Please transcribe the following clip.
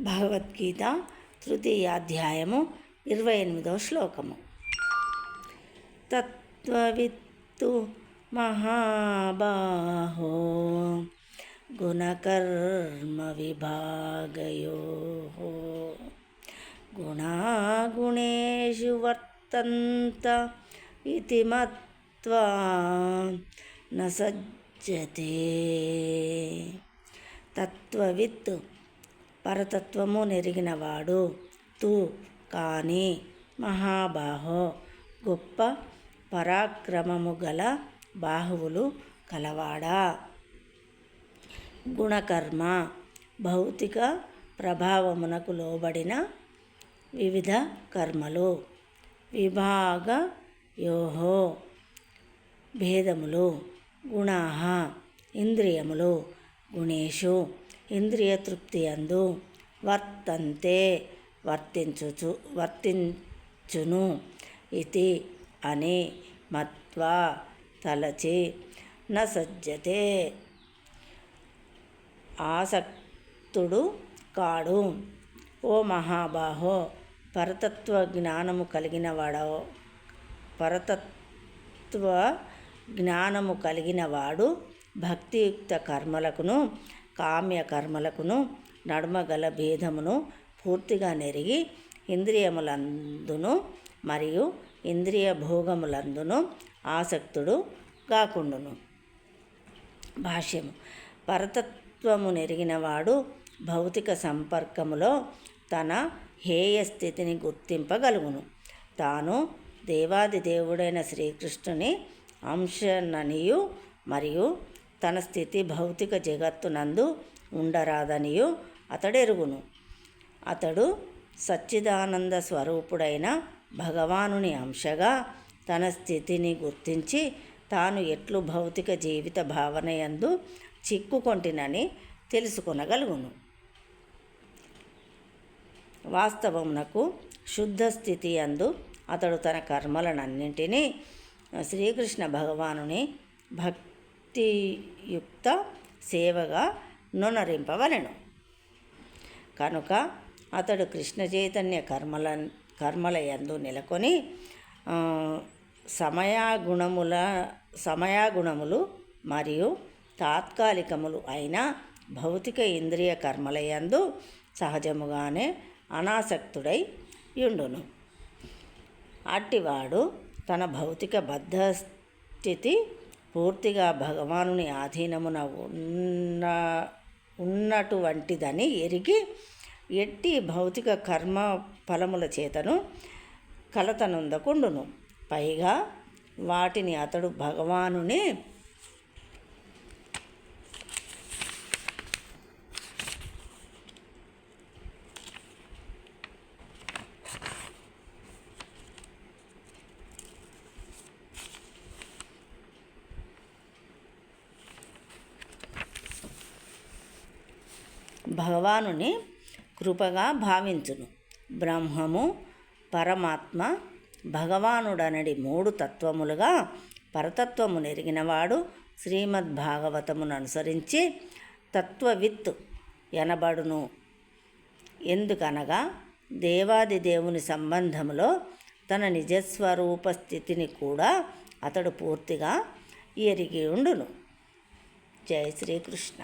భగవద్గీత తృతీయాధ్యాయము ఇరవై ఎనిమిదవ శ్లోకము తత్వవిత్తు మహాబాహో గుణకర్మ విభాగయో గుణాగుణేషు వర్తంత ఇతి మత్వా న సజ్జతే తత్వవిత్ పరతత్వము నెరిగినవాడు. తు కానీ మహాబాహో గొప్ప పరాక్రమము గల బాహువులు కలవాడా. గుణకర్మ భౌతిక ప్రభావమునకు లోబడిన వివిధ కర్మలు. విభాగ యోహో భేదములు గుణాహ ఇంద్రియములు గుణేషు ఇంద్రియ తృప్తి అందు వర్తంతే వర్తించుచు వర్తించును ఇది అని మత్వా తలచి నసజ్జతే. ఆసక్తుడు కాడు. ఓ మహాబాహో పరతత్వ జ్ఞానము కలిగిన వాడో పరతత్వ జ్ఞానము కలిగిన వాడు భక్తియుక్త కర్మలకును కామ్య కర్మలకును నడుమ గల భేదమును పూర్తిగా నెరిగి ఇంద్రియములందును మరియు ఇంద్రియ భోగములందును ఆసక్తుడు కాకుండును భాష్యము. పరతత్వము నెరిగినవాడు భౌతిక సంపర్కములో తన హేయ స్థితిని గుర్తింపగలుగును. తాను దేవాది దేవుడైన శ్రీకృష్ణుని అంశననియు మరియు తన స్థితి భౌతిక జగత్తునందు ఉండరాదనియు అతడెరుగును. అతడు సచ్చిదానంద స్వరూపుడైన భగవానుని అంశగా తన స్థితిని గుర్తించి తాను ఎట్లు భౌతిక జీవిత భావనయందు చిక్కుకొంటినని తెలుసుకొనగలుగును. వాస్తవమునకు శుద్ధ స్థితి అందు అతడు తన కర్మలనన్నింటినీ శ్రీకృష్ణ భగవానుని భక్ భక్తియుక్త సేవగా నునరింపవలను. కనుక అతడు కృష్ణ చైతన్య కర్మల కర్మల యందు నెలకొని సమయాగుణముల సమయాగుణములు మరియు తాత్కాలికములు అయిన భౌతిక ఇంద్రియ కర్మలయందు సహజముగానే అనాసక్తుడై యుండును. అట్టివాడు తన భౌతిక బద్ధస్థితి పూర్తిగా భగవానుని ఆధీనమున ఉన్న ఉన్నటువంటిదని ఎరిగి ఎట్టి భౌతిక కర్మ ఫలముల చేతను కలతనుందకుండును. పైగా వాటిని అతడు భగవానుని భగవానుని కృపగా భావించును. బ్రహ్మము పరమాత్మ భగవానుడనడి మూడు తత్వములుగా పరతత్వము నెరిగినవాడు శ్రీమద్భాగవతమును అనుసరించి తత్వవిత్ ఎనబడును. ఎందుకనగా దేవాది దేవుని సంబంధములో తన నిజస్వరూప స్థితిని కూడా అతడు పూర్తిగా ఎరిగి ఉండును. జై శ్రీకృష్ణ.